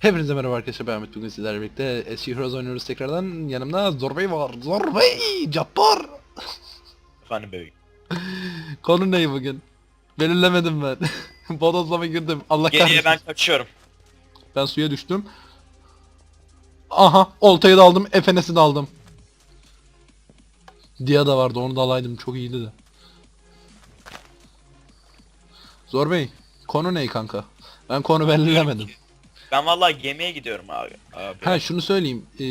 Hepinize merhaba arkadaşlar ben Ahmet. Bugün sizlerle birlikte Eski Heroes oynuyoruz tekrardan. Yanımda Zorbey var. Zorbey Cappar! Efendim bebeğim. Konu ne bugün? Belirlemedim ben. Bodozlama girdim. Allah Geriye kahretsin. ben kaçıyorum. ben suya düştüm. Aha oltayı da aldım efenesi de aldım. Dia da vardı onu da alaydım. Çok iyiydi de. Zorbey konu ne kanka? Ben konu belirlemedim Ben vallahi gemiye gidiyorum abi. abi. Ha şunu söyleyeyim. Ee,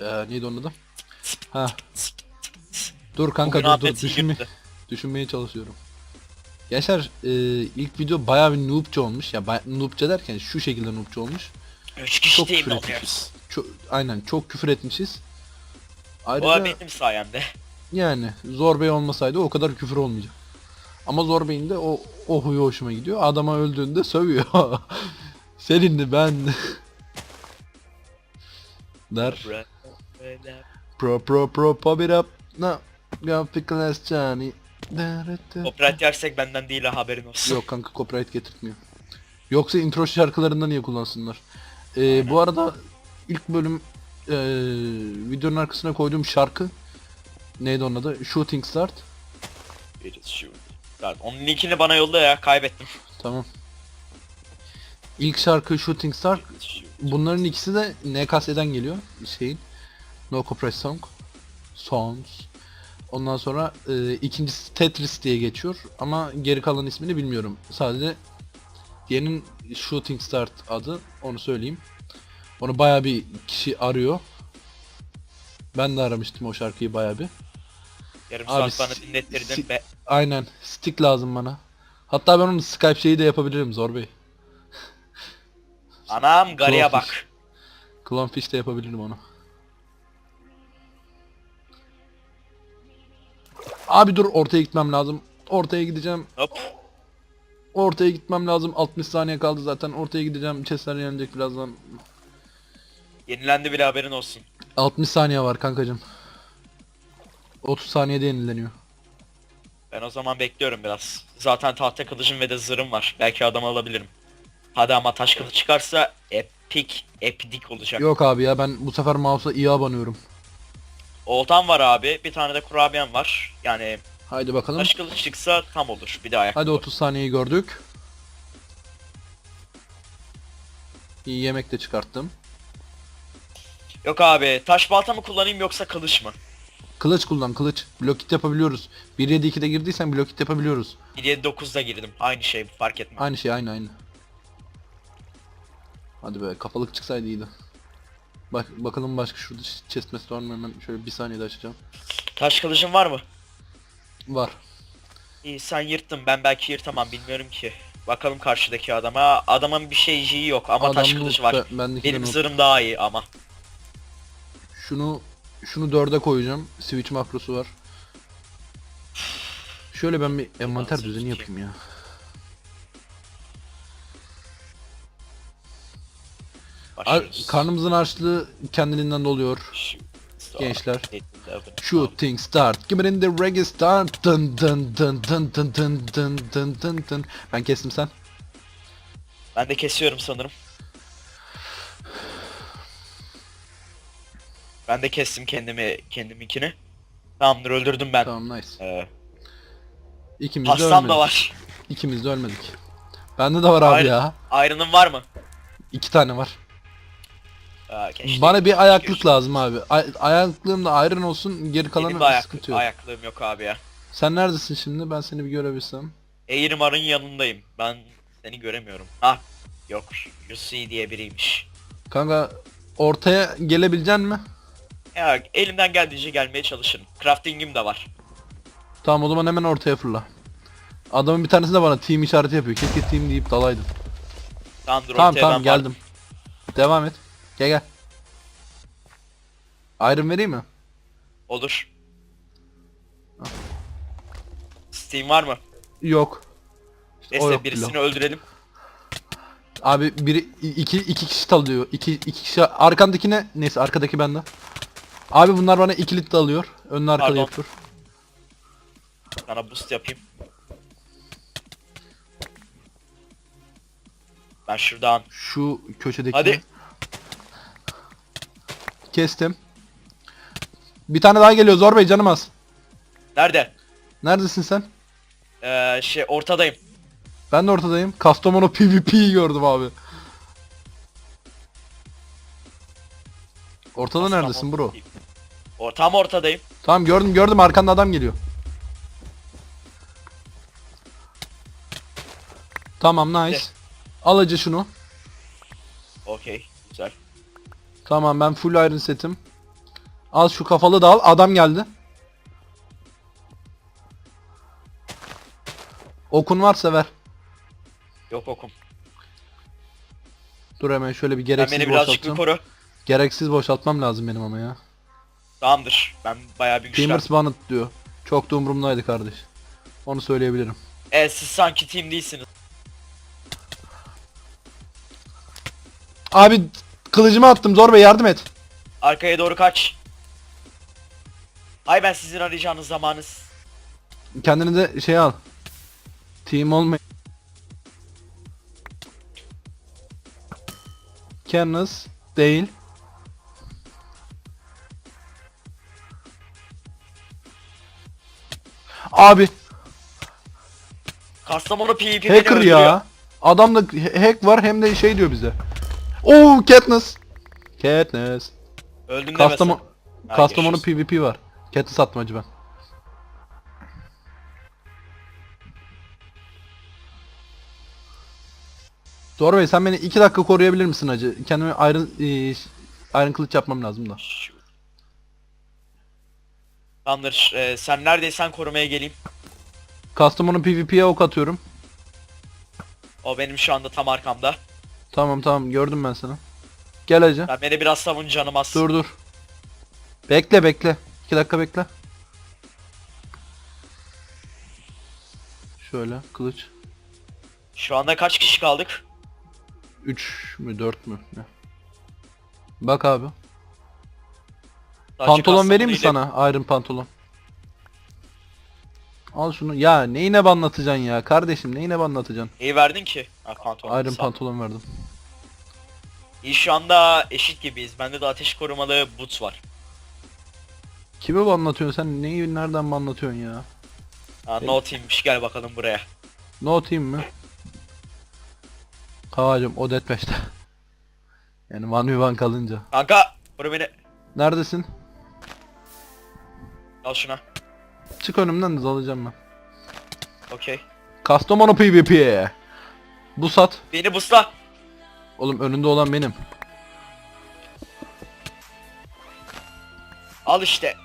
ee, neydi onun adı? Ha. Dur kanka Bugün dur dur düşünme, düşünmeye çalışıyorum. Gençler e, ilk video bayağı bir noobça olmuş. Ya noobça derken şu şekilde noobça olmuş. Üç kişi Çok küfür mi etmişiz. Çok, aynen çok küfür etmişiz. O Ayrıca benim sayemde. yani Zor Bey olmasaydı o kadar küfür olmayacak. Ama Zor Bey'in de o, o huyu hoşuma gidiyor. Adama öldüğünde sövüyor. Seninle ben der. Pro pro pro pop it up. No. Go pickle ass Johnny. Copyright yersek benden değil ha haberin olsun. Yok kanka copyright getirtmiyor. Yoksa intro şarkılarında niye kullansınlar? Ee, bu arada ilk bölüm ee, videonun arkasına koyduğum şarkı neydi onun adı? Shooting Start. Birisi şu. Zaten Onun linkini bana yolla ya kaybettim. Tamam. İlk şarkı Shooting Star. Bunların ikisi de NKS'den geliyor. Şeyin. No Copyright Song. Songs. Ondan sonra e, ikincisi Tetris diye geçiyor. Ama geri kalan ismini bilmiyorum. Sadece diğerinin Shooting Start adı. Onu söyleyeyim. Onu baya bir kişi arıyor. Ben de aramıştım o şarkıyı baya bir. Yarım Abi, saat bana dinlettirdin be. Aynen. Stick lazım bana. Hatta ben onu Skype şeyi de yapabilirim Zor Bey. Anam garıya bak. Clownfish de yapabilirim onu. Abi dur ortaya gitmem lazım. Ortaya gideceğim. Hop. Ortaya gitmem lazım. 60 saniye kaldı zaten. Ortaya gideceğim. Chestler yenecek birazdan. Yenilendi bile haberin olsun. 60 saniye var kankacım. 30 saniyede yenileniyor. Ben o zaman bekliyorum biraz. Zaten tahta kılıcım ve de zırhım var. Belki adam alabilirim. Hadi ama taş kılıç çıkarsa epic, epidik olacak. Yok abi ya ben bu sefer mouse'a iyi abanıyorum. Oltam var abi. Bir tane de kurabiyem var. Yani Haydi bakalım. taş kılıç çıksa tam olur. Bir de ayak. Hadi 30 saniyeyi gördük. İyi yemek de çıkarttım. Yok abi taş balta mı kullanayım yoksa kılıç mı? Kılıç kullan kılıç. Blokit yapabiliyoruz. 1.7.2'de girdiysen blokit yapabiliyoruz. 1.7.9'da girdim. Aynı şey fark etmez. Aynı şey aynı aynı. Hadi be kafalık çıksaydı iyiydi. Bak bakalım başka şurada chest mest var mı hemen şöyle bir saniyede açacağım. Taş kılıcın var mı? Var. İyi sen yırttın ben belki yırtamam bilmiyorum ki. Bakalım karşıdaki adama. Adamın bir şeyciği yok ama taş Adam kılıcı noob, var. ben- Benim zırhım daha iyi ama. Şunu şunu dörde koyacağım. Switch makrosu var. Şöyle ben bir envanter düzeni yapayım ya. Ar- karnımızın açlığı kendiliğinden doluyor. Gençler. Shooting start. Give it in the reggae start. Dın dın dın dın dın dın dın dın dın dın. Ben kestim sen. Ben de kesiyorum sanırım. Ben de kestim kendimi kendiminkini. Tamamdır öldürdüm ben. Tamam nice. Ee, İkimiz de pastam ölmedik. da var. İkimiz de ölmedik. Bende de var abi ya. Iron'ın var mı? İki tane var. Aa, keşke. Bana bir ayaklık lazım abi. Ay- ayaklığım da iron olsun. Geri Benim de kalanı ayak, sıkıntı yok. ayaklığım yok abi ya. Sen neredesin şimdi? Ben seni bir görebilsem. Eğrimar'ın yanındayım. Ben seni göremiyorum. Ah yok. Yusi diye biriymiş. Kanka ortaya gelebilecek mi? Ya elimden geldiğince gelmeye çalışırım. Crafting'im de var. Tamam o zaman hemen ortaya fırla. Adamın bir tanesi de bana team işareti yapıyor. Keşke team deyip dalaydım. Tamamdır Tamam ortaya tamam ben geldim. Devam et. Gel gel. Iron vereyim mi? Olur. Steam var mı? Yok. O Neyse yok birisini bile. öldürelim. Abi biri iki iki kişi dalıyor. İki iki kişi arkandakine neyse arkadaki bende. Abi bunlar bana ikilit dalıyor. Önlü arkalı Pardon. yapıyor. Sana boost yapayım. Ben şuradan Şu köşedeki. Hadi. Kestim. Bir tane daha geliyor Zor Bey canım az. nerede? Neredesin sen? Ee, şey ortadayım. Ben de ortadayım. Kastamonu PvP'yi gördüm abi. Ortada neredesin bro? O, tam ortadayım. Tamam gördüm gördüm arkanda adam geliyor. Tamam nice. De. Al acı şunu. Okey. Güzel. Tamam ben full iron setim. Al şu kafalı da al. Adam geldi. Okun varsa ver. Yok okum. Dur hemen şöyle bir Sen gereksiz beni birazcık bir boşaltacağım. koru. Gereksiz boşaltmam lazım benim ama ya. Tamamdır. Ben bayağı bir güçlendim. Gamers Banned diyor. Çok da umurumdaydı kardeş. Onu söyleyebilirim. Evet siz sanki team değilsiniz. Abi kılıcımı attım Zor Bey yardım et. Arkaya doğru kaç. Ay ben sizin arayacağınız zamanız. Kendini de şey al. Team olma. Canvas değil. Abi Kastamonu PvP hacker öldürüyor. ya. Adamda ha- hack var hem de şey diyor bize. Oo Katniss. Katniss. Öldüm Kastamonu Kastamonu. PvP var. Katniss atmacı ben. Doğru Bey sen beni iki dakika koruyabilir misin hacı? Kendime ayrı e, ayrın kılıç yapmam lazım da. Şu- Tamamdır. Ee, sen neredeysen korumaya geleyim. Kastamonu PvP'ye ok atıyorum. O benim şu anda tam arkamda. Tamam tamam gördüm ben seni. Gel hacı. Sen beni biraz savun canım az. Dur dur. Bekle bekle. İki dakika bekle. Şöyle kılıç. Şu anda kaç kişi kaldık? 3 mü 4 mü ne? Bak abi. Pantolon vereyim mi sana? Iron pantolon. Al şunu. Ya neyine anlatacaksın ya? Kardeşim neyine anlatacaksın? Neyi verdin ki? Ha, pantolon. Iron Sağ ol. pantolon verdim. İyi şu anda eşit gibiyiz. Bende de ateş korumalı boots var. Kime bu anlatıyorsun sen? Neyi nereden mi anlatıyorsun ya? Ha, no team'miş gel bakalım buraya. No team mi? Kavacım o deathmatch'te. Yani one v one kalınca. Kanka koru beni. Neredesin? Al şuna. Çık önümden de dalacağım ben. Okey. Kastamonu PvP. Bu sat. Beni busla. Oğlum önünde olan benim. Al işte.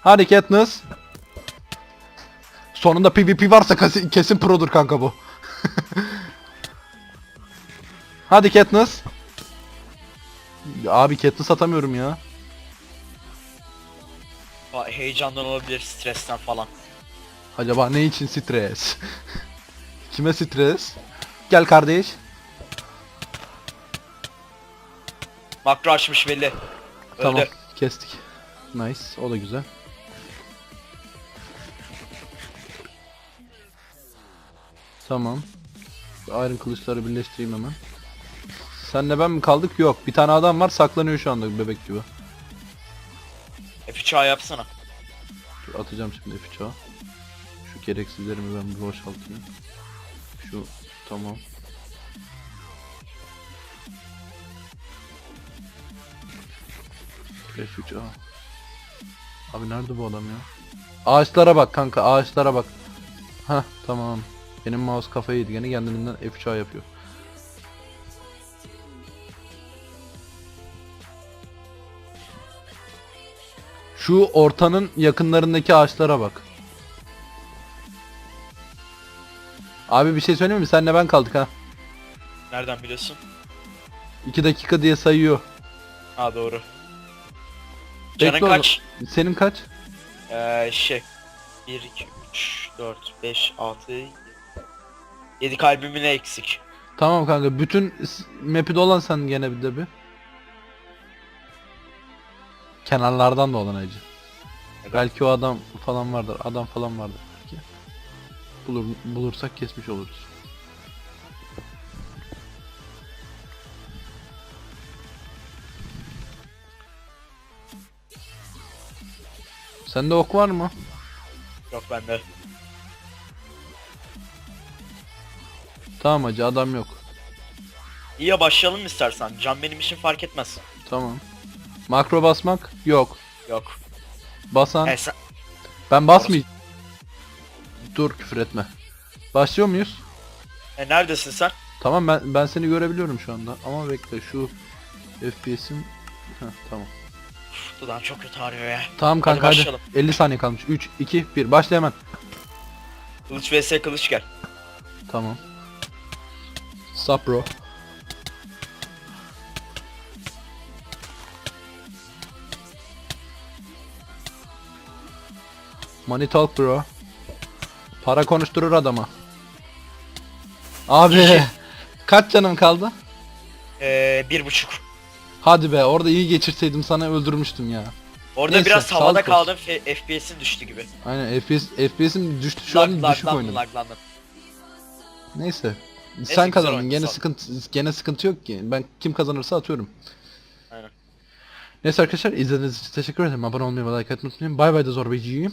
Hadi Katniss. Sonunda PvP varsa kesin, kesin produr kanka bu. Hadi Katniss. Ya Abi Katniss atamıyorum ya. Heyecandan olabilir, stresten falan. Acaba ne için stres? Kime stres? Gel kardeş. Makro açmış belli. Öldü. Tamam kestik. Nice o da güzel. Tamam. Iron kılıçları birleştireyim hemen. Senle ben mi kaldık? Yok. Bir tane adam var saklanıyor şu anda bebek gibi. F3 A yapsana. Dur, atacağım şimdi F3'a. Şu gereksizlerimi ben bir boşaltayım. Şu tamam. F3A. Abi nerede bu adam ya? Ağaçlara bak kanka ağaçlara bak. Ha tamam. Benim mouse kafayı yedi gene kendiliğinden F3A yapıyor. Şu ortanın yakınlarındaki ağaçlara bak. Abi bir şey söyleyeyim mi? Senle ben kaldık ha. Nereden biliyorsun? 2 dakika diye sayıyor. Ha doğru. Bekle Canın o kaç? Senin kaç? Ee, şey. 1, 2, 3, 4, 5, 6, 7 kalbimin eksik. Tamam kanka bütün s- map'i dolan sen gene bir de bir. Kenarlardan da olan acı. Evet. Belki o adam falan vardır. Adam falan vardır belki. Bulur, bulursak kesmiş oluruz. Sende ok var mı? Yok bende. Tamam hacı adam yok. İyi ya başlayalım istersen. Can benim için fark etmez. Tamam. Makro basmak? Yok. Yok. Basan? E sen... Ben basmayacağım. Dur küfür etme. Başlıyor muyuz? E neredesin sen? Tamam ben ben seni görebiliyorum şu anda ama bekle şu FPS'im tamam. Dudağım çok kötü ağrıyor ya. Tamam kanka hadi. başlayalım. 50 saniye kalmış. 3 2 1 başla hemen. Kılıç vs kılıç gel. Tamam. Sup Money talk bro. Para konuşturur adama. Abi kaç canım kaldı? Ee, bir buçuk. Hadi be orada iyi geçirseydim sana öldürmüştüm ya. Orada Neyse, biraz havada sağlık kaldım. FPS'in düştü gibi. Aynen FPS FPS'im düştü şu an Lag, düşük laglandım, oynadım. laglandım. Neyse. güzel Sen kazandın. oyun, Gene sağ ol. sıkıntı gene sıkıntı yok ki. Ben kim kazanırsa atıyorum. Aynen. Neyse arkadaşlar izlediğiniz için teşekkür ederim. Abone olmayı ve like atmayı unutmayın. Bay bay da zor Görüşürüz